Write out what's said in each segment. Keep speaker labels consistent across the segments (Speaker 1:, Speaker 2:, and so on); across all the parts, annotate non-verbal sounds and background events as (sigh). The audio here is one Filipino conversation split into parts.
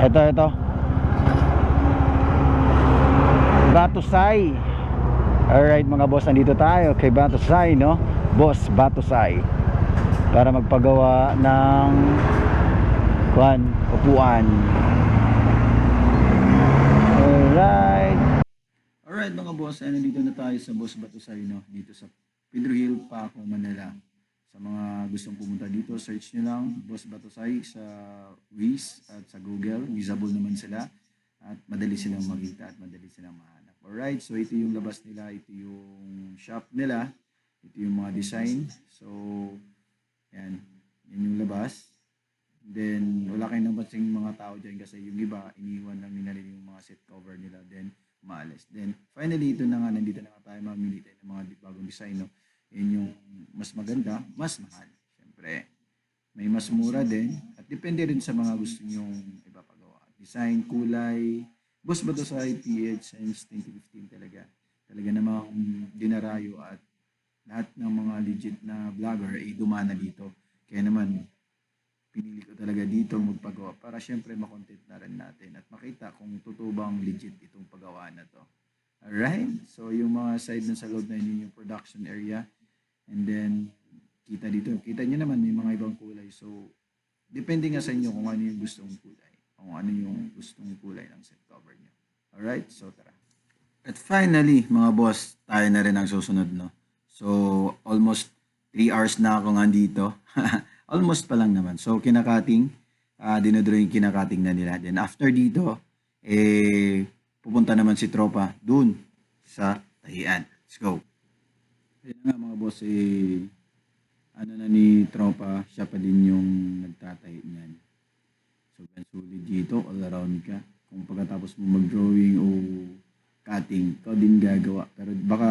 Speaker 1: Ito, ito. Batusay. Alright mga boss, nandito tayo kay Batusay, no? Boss Batusay. Para magpagawa ng kuan, upuan. Alright. Alright mga boss, ay nandito na tayo sa Boss Batusay, no? Dito sa Pedro Hill, Paco, Manila. Sa mga gustong pumunta dito, search nyo lang Boss Batusay sa Wiz at sa Google. Visible naman sila. At madali silang makita at madali silang mahanap. Alright, so ito yung labas nila. Ito yung shop nila. Ito yung mga design. So, yan. Yan yung labas. Then, wala kayong nabansing mga tao dyan kasi yung iba, iniwan lang nila yung mga set cover nila. Then, maalis. Then, finally, ito na nga, nandito na nga tayo mamili tayo ng mga bagong design. No? Yan yung mas maganda, mas mahal. Siyempre, may mas mura din. At depende rin sa mga gusto nyong ipapagawa. Design, kulay. Boss ba to sa IPH since 2015 talaga? Talaga namang dinarayo at lahat ng mga legit na vlogger ay dumana dito. Kaya naman, pinili ko talaga dito magpagawa para syempre makontent na rin natin at makita kung totoo bang legit itong paggawa na to. Alright? So, yung mga side na sa loob na yun yung production area. And then, kita dito. Kita nyo naman may mga ibang kulay. So, depende nga sa inyo kung ano yung gustong kulay. Kung ano yung gustong kulay ng set cover nyo. Alright? So, tara. At finally, mga boss, tayo na rin ang susunod, no? So, almost 3 hours na ako nga dito. (laughs) almost pa lang naman. So, kinakating, uh, dinodro yung kinakating na nila. Then, after dito, eh, pupunta naman si Tropa dun sa Tahian. Let's go. Ayun nga mga boss, eh, ano na ni Tropa, siya pa din yung nagtatahi niyan. So, solid dito, all around ka. Kung pagkatapos mo mag-drawing o cutting, ikaw din gagawa. Pero baka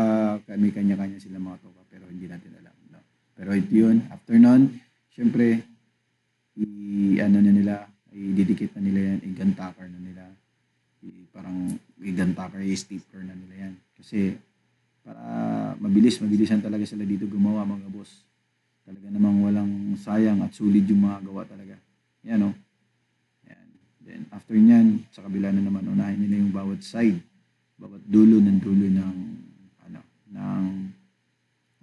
Speaker 1: may kanya-kanya sila mga tropa, pero hindi natin alam. No? Pero ito yun, after nun, syempre, i, ano na nila, i-dedicate na nila yan, i-gun na nila. I, parang i-gun i-stapler na nila yan. Kasi, mabilis, mabilisan talaga sila dito gumawa mga boss. Talaga namang walang sayang at sulit yung mga gawa talaga. Yan o. Yan. Then after nyan, sa kabila na naman, unahin nila yung bawat side. Bawat dulo ng dulo ng, ano, ng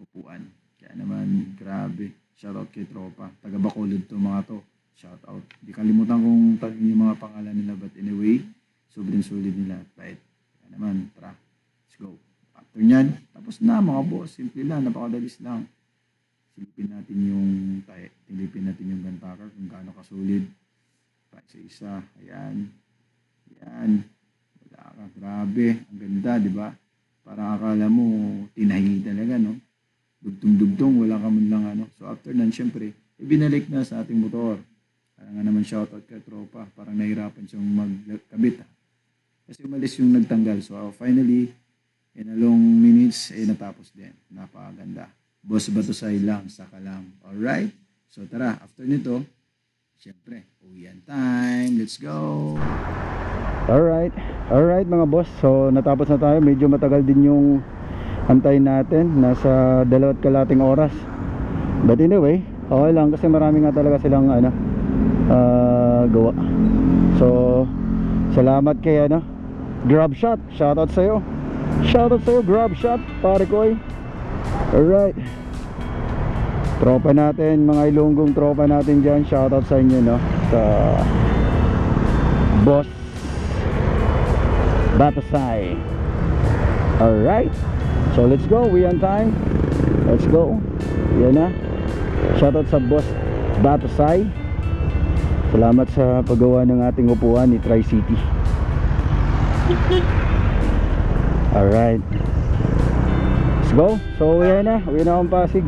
Speaker 1: upuan. Kaya naman, grabe. Shoutout kay Tropa. Taga Bacolod to mga to. Shoutout. Di kalimutan kong tanongin yung mga pangalan nila. But anyway, sobrang solid nila. Right. Kaya naman, tara. Let's go. After nyan, tapos na mga boss. Simple lang, napakadalis lang. Silipin natin yung. Silipin natin yung gantakar kung gaano kasulid. Pa isa-isa. Ayan. Ayan. Wala ka. Grabe. Ang ganda, di ba? Parang akala mo, tinahi talaga, no? Dugtong-dugtong, wala ka man lang, ano? So, after nan, syempre, ibinalik na sa ating motor. Parang nga naman shoutout ka, tropa. Parang nahirapan siyang magkabit, ha? Kasi umalis yung nagtanggal. So, finally, in a long minutes, eh, natapos din. Napakaganda. Boss Batusay lang, saka lang. Alright? So, tara. After nito, syempre, uwian time. Let's go! Alright. Alright mga boss. So natapos na tayo. Medyo matagal din yung antay natin. Nasa dalawat kalating oras. But anyway, okay lang kasi marami nga talaga silang ano, ah, gawa. So salamat kay ano, Grab Shot. Shoutout sa iyo. Shoutout sa iyo Grab Shot, pare ko. eh. Alright. Tropa natin, mga ilunggong tropa natin diyan. Shoutout sa inyo no. Sa Boss Batasay. Alright. So let's go. We on time. Let's go. Yan na. Shoutout sa Boss Batasay. Salamat sa paggawa ng ating upuan ni Tri-City. (laughs) Alright. Let's go. So yan na. Uwi na akong Pasig.